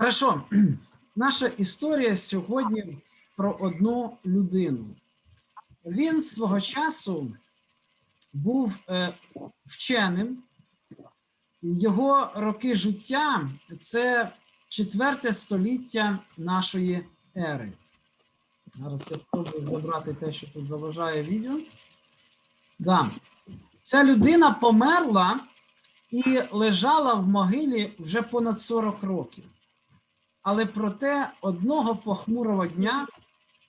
Хорошо. Наша історія сьогодні про одну людину. Він свого часу був е, вченим. Його роки життя це четверте століття нашої ери. Зараз я спробую забрати те, що тут заважає відео. Да. Ця людина померла і лежала в могилі вже понад 40 років. Але проте одного похмурого дня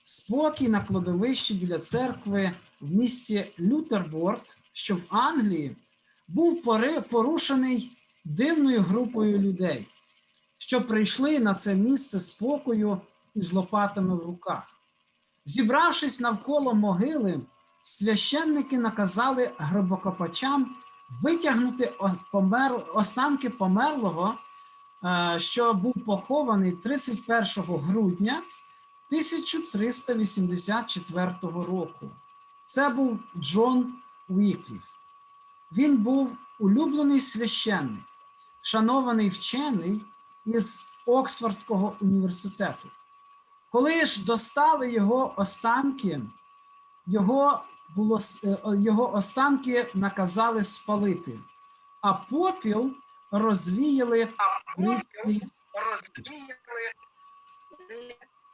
спокій на кладовищі біля церкви в місті Лютерборд, що в Англії, був порушений дивною групою людей, що прийшли на це місце спокою із лопатами в руках. Зібравшись навколо могили, священники наказали гробокопачам витягнути помер... останки померлого, що був похований 31 грудня 1384 року. Це був Джон Уікліф. Він був улюблений священник, шанований вчений із Оксфордського університету. Коли ж достали його останки, його, було, е, його останки наказали спалити, а попіл розвіяли в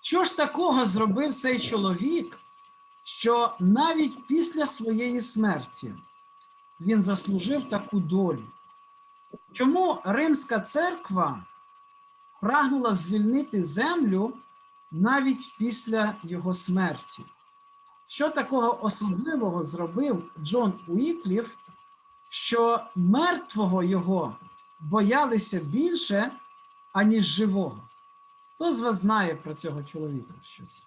що ж такого зробив цей чоловік, що навіть після своєї смерті він заслужив таку долю? Чому Римська церква прагнула звільнити землю навіть після його смерті? Що такого особливого зробив Джон Уікліф, що мертвого його боялися більше, аніж живого? Хто з вас знає про цього чоловіка щось?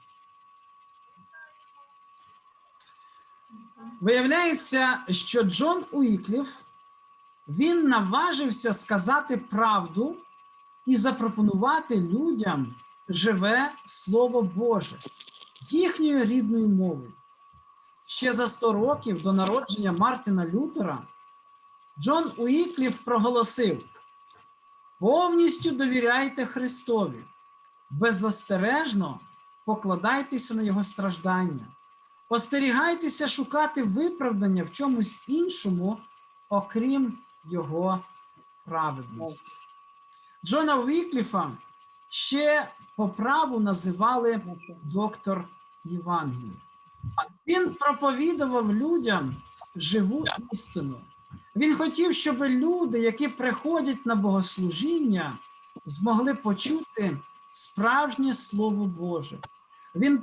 Виявляється, що Джон Уікліф він наважився сказати правду і запропонувати людям живе Слово Боже їхньою рідною мовою. Ще за 100 років до народження Мартина Лютера Джон Уікліф проголосив: повністю довіряйте Христові беззастережно покладайтеся на його страждання, остерігайтеся шукати виправдання в чомусь іншому, окрім його праведності. Джона Вікліфа ще по праву називали доктор Євангелія. Він проповідував людям живу істину. Він хотів, щоб люди, які приходять на богослужіння, змогли почути справжнє Слово Боже. Він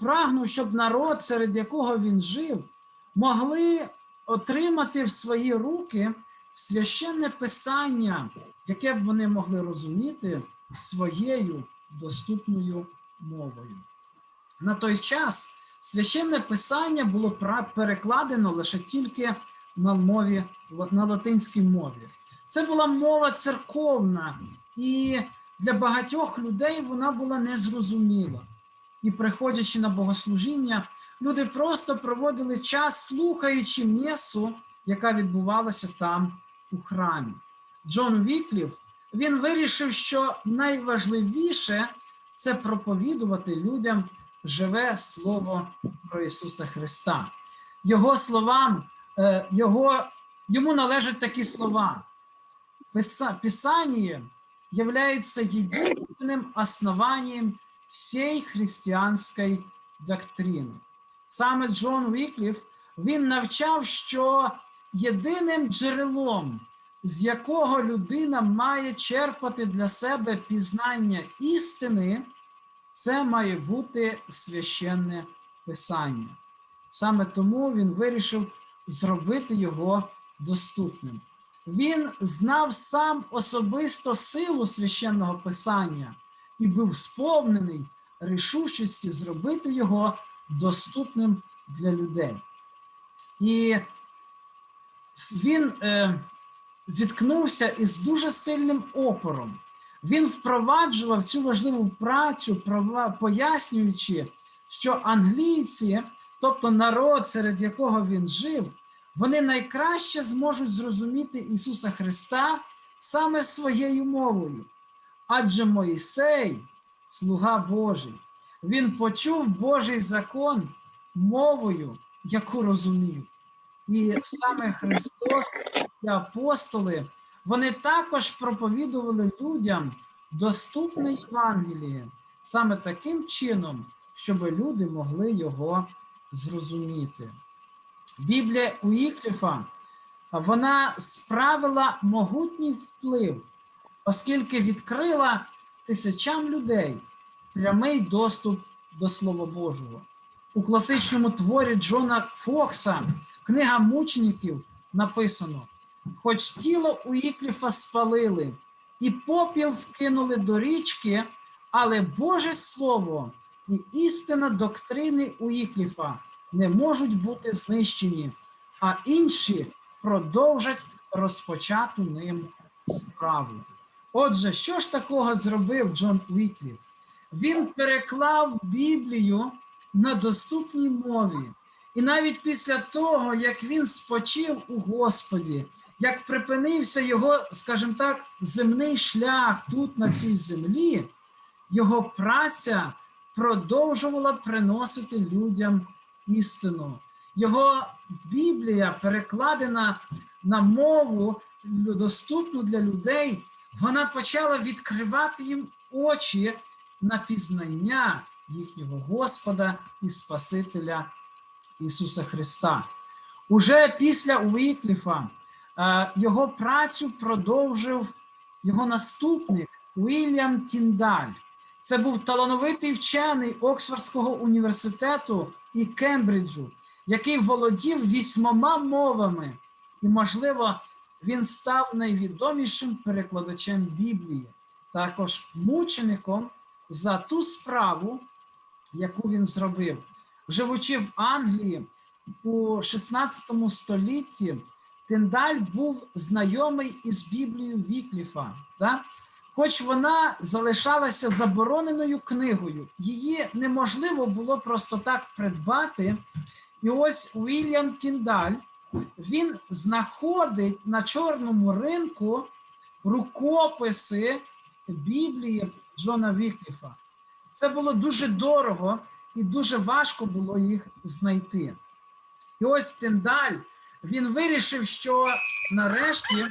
прагнув, щоб народ, серед якого він жив, могли отримати в свої руки священне писання, яке б вони могли розуміти своєю доступною мовою. На той час священне писання було перекладено лише тільки на мові на латинській мові. Це була мова церковна, і для багатьох людей вона була незрозуміла. І приходячи на богослужіння, люди просто проводили час, слухаючи месу, яка відбувалася там у храмі. Джон Віклів він вирішив, що найважливіше це проповідувати людям живе слово про Ісуса Христа. Його словам, його, йому належать такі слова. Писа- Писание является единственным основанием всей християнської доктрини. Саме Джон Вікліф він навчав, що єдиним джерелом, з якого людина має черпати для себе пізнання істини, це має бути священне писання. Саме тому він вирішив зробити його доступним. Він знав сам особисто силу священного писання і був сповнений рішучості зробити його доступним для людей. І він е, зіткнувся із дуже сильним опором. Він впроваджував цю важливу працю, пояснюючи, що англійці, тобто народ, серед якого він жив, вони найкраще зможуть зрозуміти Ісуса Христа саме своєю мовою. Адже Моїсей, слуга Божий, він почув Божий закон мовою, яку розумів. І саме Христос і апостоли вони також проповідували людям доступне Євангеліє саме таким чином, щоб люди могли його зрозуміти. Біблія Уікліфа вона справила могутній вплив, оскільки відкрила тисячам людей прямий доступ до Слова Божого. У класичному творі Джона Фокса Книга мучеників написано: хоч тіло Уікліфа спалили, і попіл вкинули до річки, але Боже Слово і істина доктрини Уікліфа не можуть бути знищені, а інші продовжать розпочату ним справу. Отже, що ж такого зробив Джон Уікліф? Він переклав Біблію на доступній мові. І навіть після того, як він спочив у Господі, як припинився його, скажімо так, земний шлях тут, на цій землі, його праця продовжувала приносити людям істину. Його Біблія, перекладена на мову, доступну для людей, вона почала відкривати їм очі на пізнання їхнього Господа і Спасителя Ісуса Христа. Уже після Уікліфа е, його працю продовжив його наступник Уільям Тіндаль. Це був талановитий вчений Оксфордського університету і Кембриджу, який володів вісьмома мовами, і, можливо, він став найвідомішим перекладачем Біблії, також мучеником за ту справу, яку він зробив. Живучи в Англії у 16 столітті, Тендаль був знайомий із Біблією Вікліфа. Да? Хоч вона залишалася забороненою книгою, її неможливо було просто так придбати. І ось Уільям Тіндаль він знаходить на чорному ринку рукописи Біблії Джона Вікліфа. Це було дуже дорого і дуже важко було їх знайти. І ось Тендаль він вирішив, що нарешті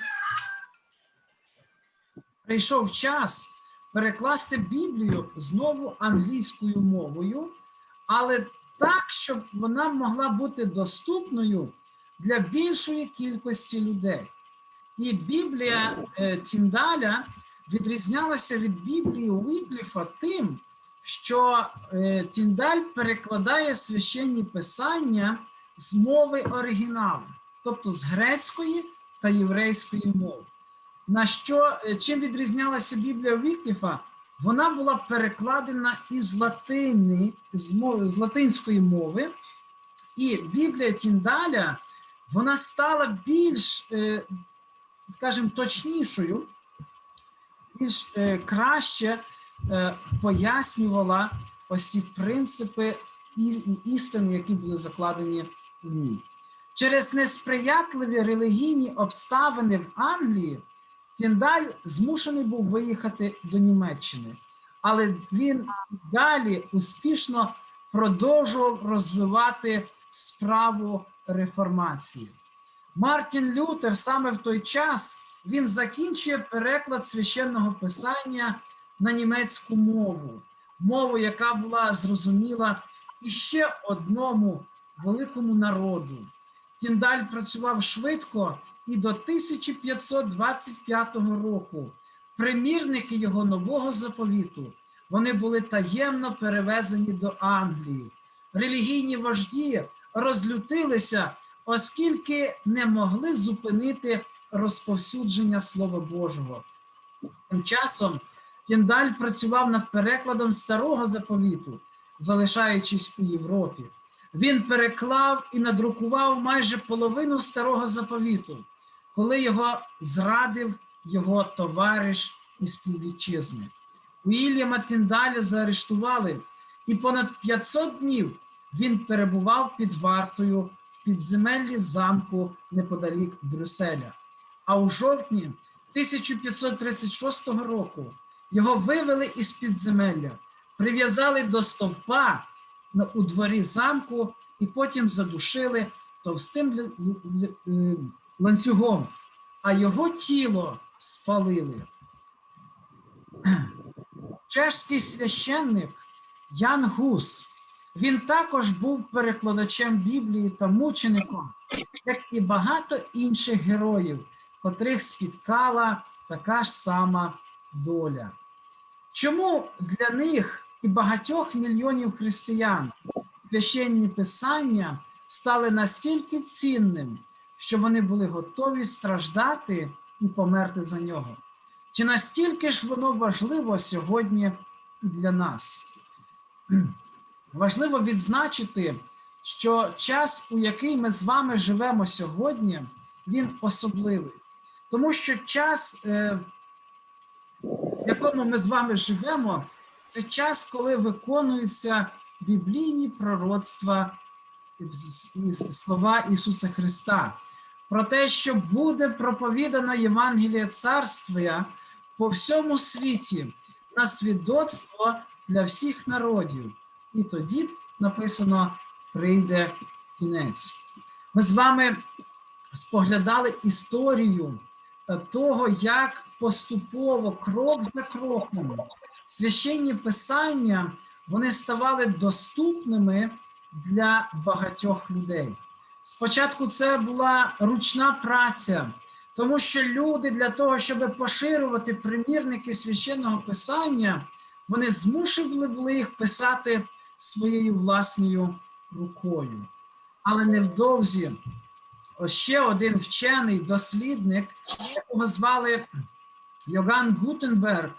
прийшов час перекласти Біблію знову англійською мовою, але так, щоб вона могла бути доступною для більшої кількості людей. І Біблія е, Тіндаля відрізнялася від Біблії Уікліфа тим, що е, Тіндаль перекладає священні писання з мови оригіналу, тобто з грецької та єврейської мови. На що е, чим відрізнялася Біблія Вікліфа? Вона була перекладена із латини, з, мови, з латинської мови, і Біблія Тіндаля вона стала більш, е, скажімо, точнішою, більш е, краще пояснювала ось ці принципи і істини, які були закладені в ній. Через несприятливі релігійні обставини в Англії. Тіндаль змушений був виїхати до Німеччини, але він далі успішно продовжував розвивати справу реформації. Мартін Лютер саме в той час він закінчує переклад священного писання на німецьку мову, мову, яка була зрозуміла іще одному великому народу. Тіндаль працював швидко і до 1525 року примірники його нового заповіту вони були таємно перевезені до Англії. Релігійні вожді розлютилися, оскільки не могли зупинити розповсюдження Слова Божого. Тим часом Тіндаль працював над перекладом старого заповіту, залишаючись у Європі. Він переклав і надрукував майже половину старого заповіту коли його зрадив його товариш і співвітчизник. Уільяма Тіндаля заарештували, і понад 500 днів він перебував під вартою в підземеллі замку неподалік Брюсселя. А у жовтні 1536 року Його вивели із підземелля, прив'язали до стовпа у дворі замку і потім задушили товстим е, ланцюгом, а його тіло спалили. Чешський священник Ян Гус. Він також був перекладачем Біблії та мучеником, як і багато інших героїв, котрих спіткала така ж сама доля. Чому для них і багатьох мільйонів християн священні писання стали настільки цінним, що вони були готові страждати і померти за нього? Чи настільки ж воно важливо сьогодні для нас? Важливо відзначити, що час, у який ми з вами живемо сьогодні, він особливий. Тому що час, е, в якому ми з вами живемо, це час, коли виконуються біблійні пророцтва слова Ісуса Христа. Про те, що буде проповідано Євангеліє Царства по всьому світі на свідоцтво для всіх народів. І тоді написано прийде кінець. Ми з вами споглядали історію е, того, як поступово, крок за кроком, священні писання вони ставали доступними для багатьох людей. Спочатку це була ручна праця, тому що люди для того, щоб поширювати примірники священного писання, вони змушені були їх писати своєю власною рукою. Але невдовзі ще один вчений дослідник, якого звали Йоган Гутенберг,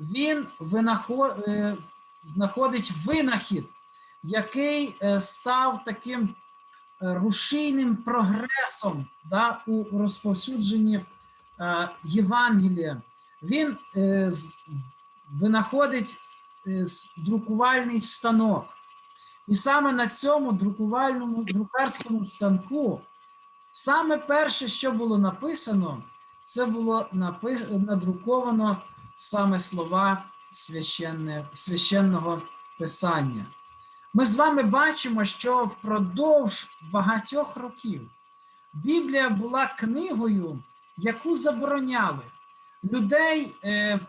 він винаход... е, знаходить винахід, який е, став таким рушійним прогресом да, у розповсюдженні е, Євангелія. Він е, винаходить е, друкувальний станок. І саме на цьому друкувальному друкарському станку, саме перше, що було написано, це було напис... надруковано саме слова священне... священного писання. Ми з вами бачимо, що впродовж багатьох років Біблія була книгою, яку забороняли. Людей е,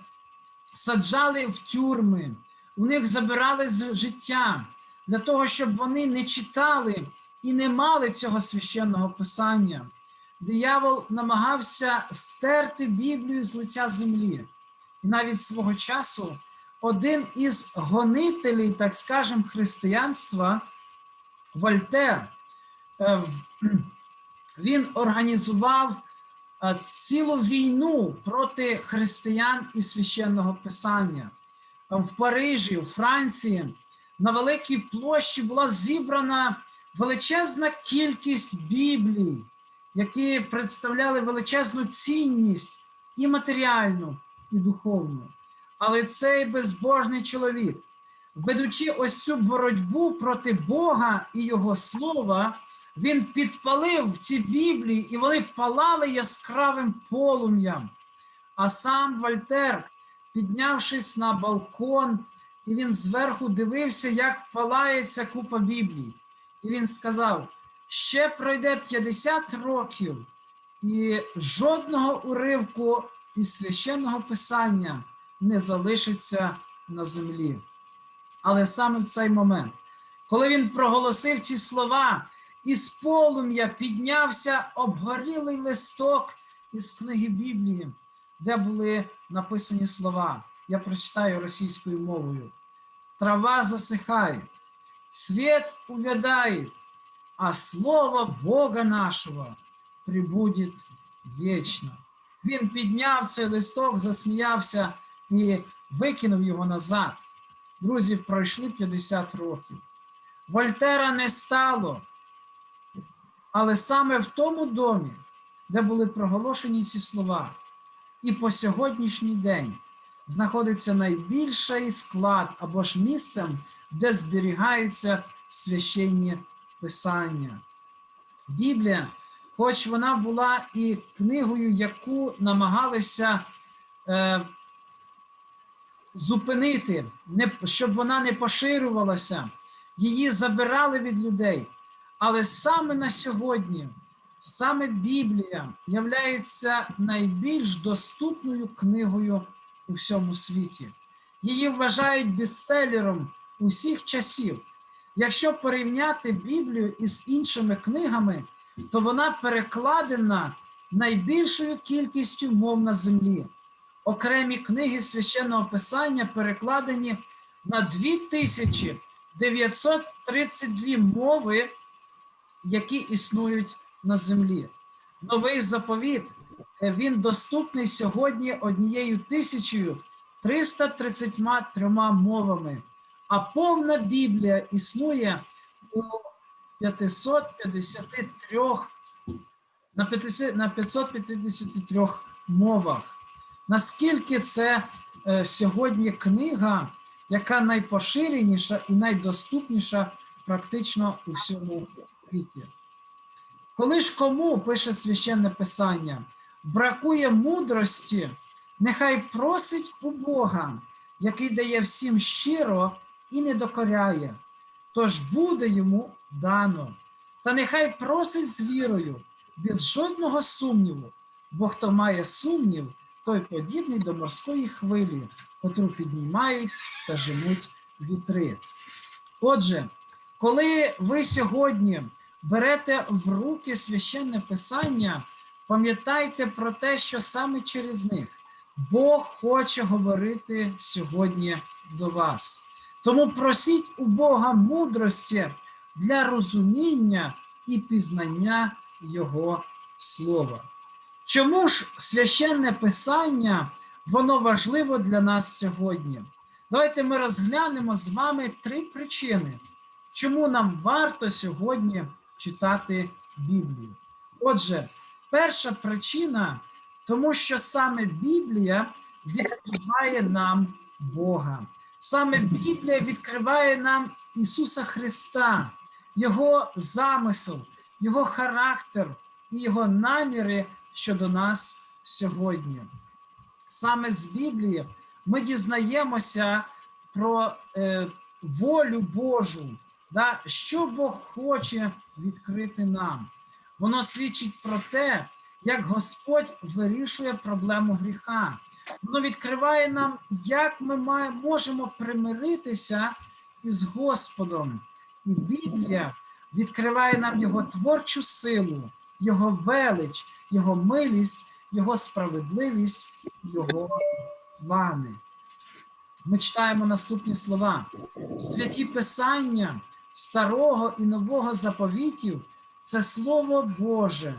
саджали в тюрми, у них забирали з життя для того, щоб вони не читали і не мали цього священного писання. Диявол намагався стерти Біблію з лиця землі. І навіть свого часу один із гонителів, так скажемо, християнства, Вольтер, е, він організував е, цілу війну проти християн і священного писання. Там в Парижі, у Франції, на великій площі була зібрана величезна кількість біблій, які представляли величезну цінність і матеріальну, і духовну. Але цей безбожний чоловік, ведучи ось цю боротьбу проти Бога і Його слова, він підпалив ці Біблії, і вони палали яскравим полум'ям. А сам Вольтер, піднявшись на балкон, і він зверху дивився, як палається купа Біблій. І він сказав: ще пройде 50 років, і жодного уривку із священного писання не залишиться на землі. Але саме в цей момент, коли він проголосив ці слова, із полум'я піднявся обгорілий листок із книги Біблії, де були написані слова. Я прочитаю російською мовою. Трава засихає, цвет увядає, а слово Бога нашого прибудет вічно. Він підняв цей листок, засміявся і викинув його назад. Друзі, пройшли 50 років. Вольтера не стало, але саме в тому домі, де були проголошені ці слова, і по сьогоднішній день знаходиться найбільший склад або ж місцем, де зберігаються священні писання. Біблія, хоч вона була і книгою, яку намагалися е, зупинити, не, щоб вона не поширювалася, її забирали від людей. Але саме на сьогодні, саме Біблія являється найбільш доступною книгою у всьому світі. Її вважають бестселером усіх часів. Якщо порівняти Біблію із іншими книгами, то вона перекладена найбільшою кількістю мов на землі. Окремі книги священного писання перекладені на 2932 мови, які існують на землі. Новий заповіт е, він доступний сьогодні однією тисячею 333 мовами, а повна Біблія існує у 553 на 553 мовах. Наскільки це е, сьогодні книга, яка найпоширеніша і найдоступніша практично у всьому світі? Коли ж кому пише священне писання, бракує мудрості, нехай просить у Бога, який дає всім щиро і не докоряє, тож буде йому дано. Та нехай просить з вірою, без жодного сумніву, бо хто має сумнів, той подібний до морської хвилі, котру піднімають та женуть вітри. Отже, коли ви сьогодні берете в руки священне писання, пам'ятайте про те, що саме через них Бог хоче говорити сьогодні до вас. Тому просіть у Бога мудрості для розуміння і пізнання Його слова. Чому ж священне писання воно важливо для нас сьогодні? Давайте ми розглянемо з вами три причини, чому нам варто сьогодні читати Біблію. Отже, перша причина, тому що саме Біблія відкриває нам Бога. Саме Біблія відкриває нам Ісуса Христа, Його замисел, Його характер і Його наміри щодо нас сьогодні. Саме з Біблії ми дізнаємося про е, волю Божу, да, що Бог хоче відкрити нам. Воно свідчить про те, як Господь вирішує проблему гріха. Воно відкриває нам, як ми маємо, можемо примиритися із Господом. І Біблія відкриває нам Його творчу силу, Його велич, Його милість, Його справедливість, Його плани. Ми читаємо наступні слова: святі Писання Старого і Нового заповітів це Слово Боже,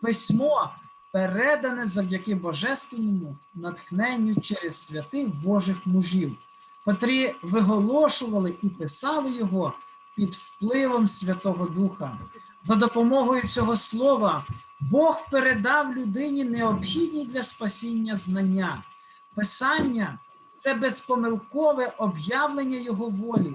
письмо передане завдяки божественному натхненню через святих Божих мужів, котрі виголошували і писали його під впливом Святого Духа. За допомогою цього слова Бог передав людині необхідні для спасіння знання. Писання це безпомилкове об'явлення Його волі.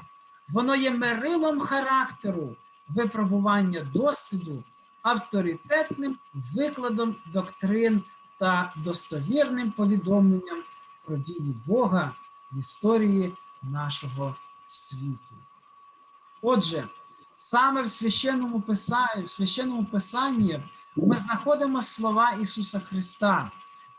Воно є мерилом характеру, випробування досвіду, авторитетним викладом доктрин та достовірним повідомленням про дії Бога в історії нашого світу. Отже, саме в священному писанні, в священному писанні ми знаходимо слова Ісуса Христа,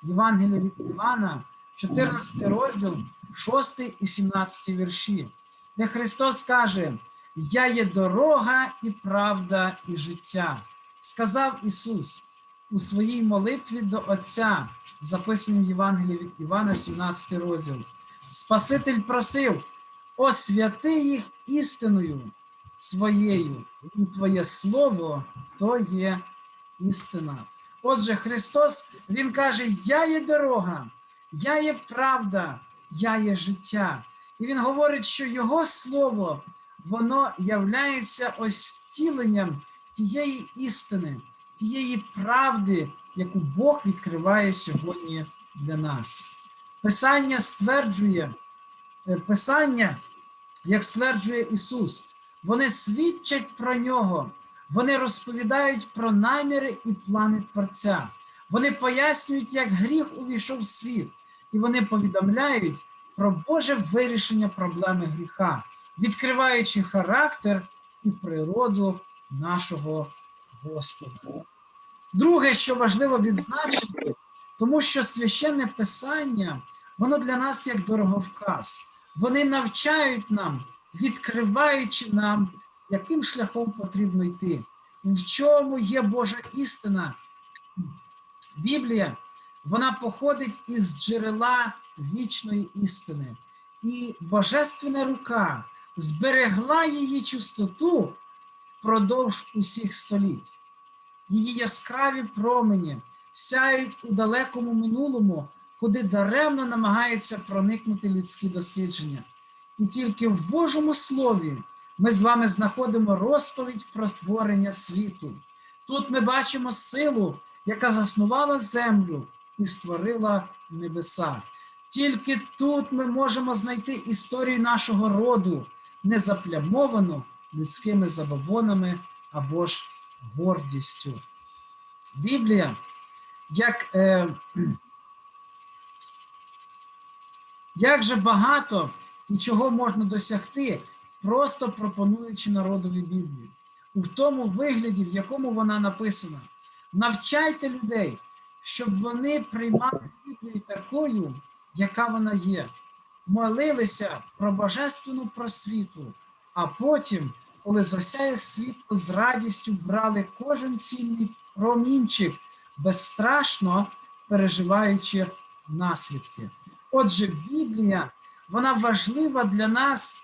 Євангелія від Івана, 14 розділ, 6 і 17 вірші, де Христос каже: Я є дорога і правда, і життя. Сказав Ісус у своїй молитві до Отця, записаній в Євангелії від Івана, 17 розділ. Спаситель просив, освяти їх істиною своєю, і Твоє Слово то є істина. Отже, Христос, Він каже: Я є дорога, я є правда, я є життя. І Він говорить, що Його Слово, воно являється ось втіленням тієї істини, тієї правди, яку Бог відкриває сьогодні для нас. Писання стверджує, е, Писання, як стверджує Ісус, вони свідчать про нього, вони розповідають про наміри і плани Творця. Вони пояснюють, як гріх увійшов в світ, і вони повідомляють, про Боже вирішення проблеми гріха, відкриваючи характер і природу нашого Господа. Друге, що важливо відзначити, тому що священне писання, воно для нас як дороговказ. Вони навчають нам, відкриваючи нам, яким шляхом потрібно йти, в чому є Божа істина. Біблія, вона походить із джерела вічної істини, і Божественна рука зберегла її чистоту впродовж усіх століть. Її яскраві промені сяють у далекому минулому, куди даремно намагаються проникнути людські дослідження. І тільки в Божому Слові ми з вами знаходимо розповідь про створення світу. Тут ми бачимо силу, яка заснувала землю і створила небеса. Тільки тут ми можемо знайти історію нашого роду, не заплямовану людськими забобонами або ж гордістю. Біблія, як, е, як же багато і чого можна досягти, просто пропонуючи народові Біблію, у тому вигляді, в якому вона написана. Навчайте людей, щоб вони приймали Біблію такою, яка вона є, молилися про божественну просвіту, а потім, коли засяє світло, з радістю брали кожен цінний промінчик, безстрашно переживаючи наслідки. Отже, Біблія, вона важлива для нас,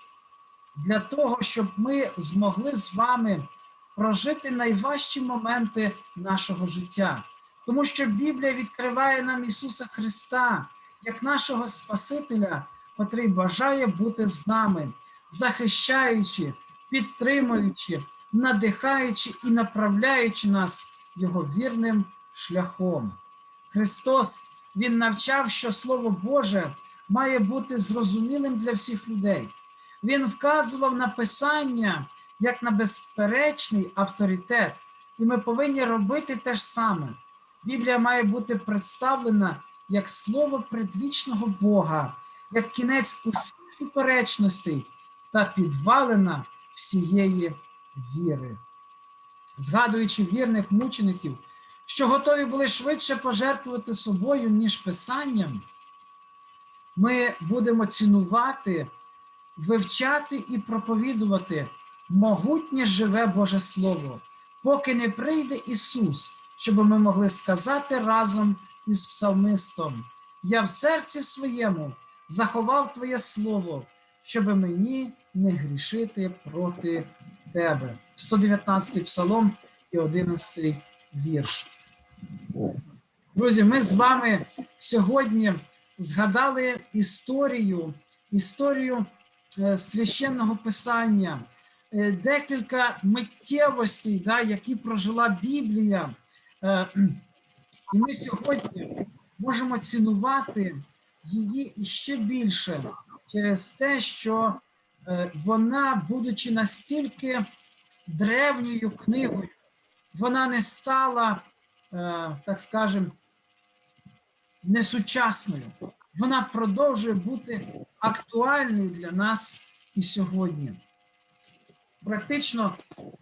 для того, щоб ми змогли з вами прожити найважчі моменти нашого життя. Тому що Біблія відкриває нам Ісуса Христа як нашого Спасителя, котрий бажає бути з нами, захищаючи, підтримуючи, надихаючи і направляючи нас Його вірним шляхом. Христос Він навчав, що Слово Боже має бути зрозумілим для всіх людей. Він вказував на Писання як на безперечний авторитет, і ми повинні робити те ж саме. Біблія має бути представлена як слово предвічного Бога, як кінець усіх суперечностей та підвалина всієї віри. Згадуючи вірних мучеників, що готові були швидше пожертвувати собою, ніж писанням, ми будемо цінувати, вивчати і проповідувати могутнє живе Боже Слово, поки не прийде Ісус, щоб ми могли сказати разом із псалмистом: Я в серці своєму заховав Твоє Слово, щоб мені не грішити проти Тебе. 119 псалом і 11 вірш. Друзі, ми з вами сьогодні згадали історію, історію е, священного писання, е, декілька миттєвостей, да, які прожила Біблія. Е, І ми сьогодні можемо цінувати її іще більше через те, що вона, будучи настільки древньою книгою, вона не стала, так скажемо, несучасною. Вона продовжує бути актуальною для нас і сьогодні. Практично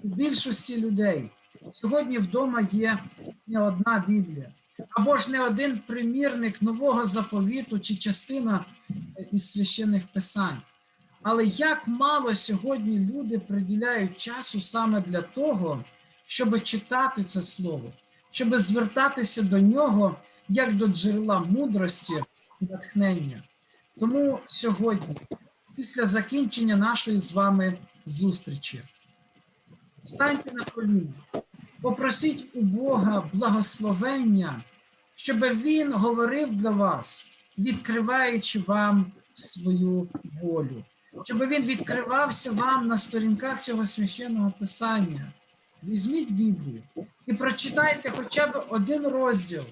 у більшості людей сьогодні вдома є не одна Біблія, або ж не один примірник нового заповіту чи частина е, із священних писань. Але як мало сьогодні люди приділяють часу саме для того, щоб читати це слово, щоб звертатися до нього як до джерела мудрості і натхнення. Тому сьогодні, після закінчення нашої з вами зустрічі, станьте на коліна, попросіть у Бога благословення, щоб Він говорив для вас, відкриваючи вам свою волю, щоб він відкривався вам на сторінках цього священного писання. Візьміть Біблію і прочитайте хоча б один розділ,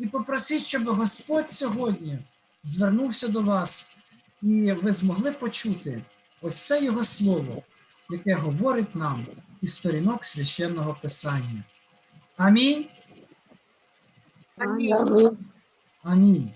і попросіть, щоб Господь сьогодні звернувся до вас, і ви змогли почути ось це Його слово, яке говорить нам із сторінок священного писання. Амінь. Амінь. Амінь.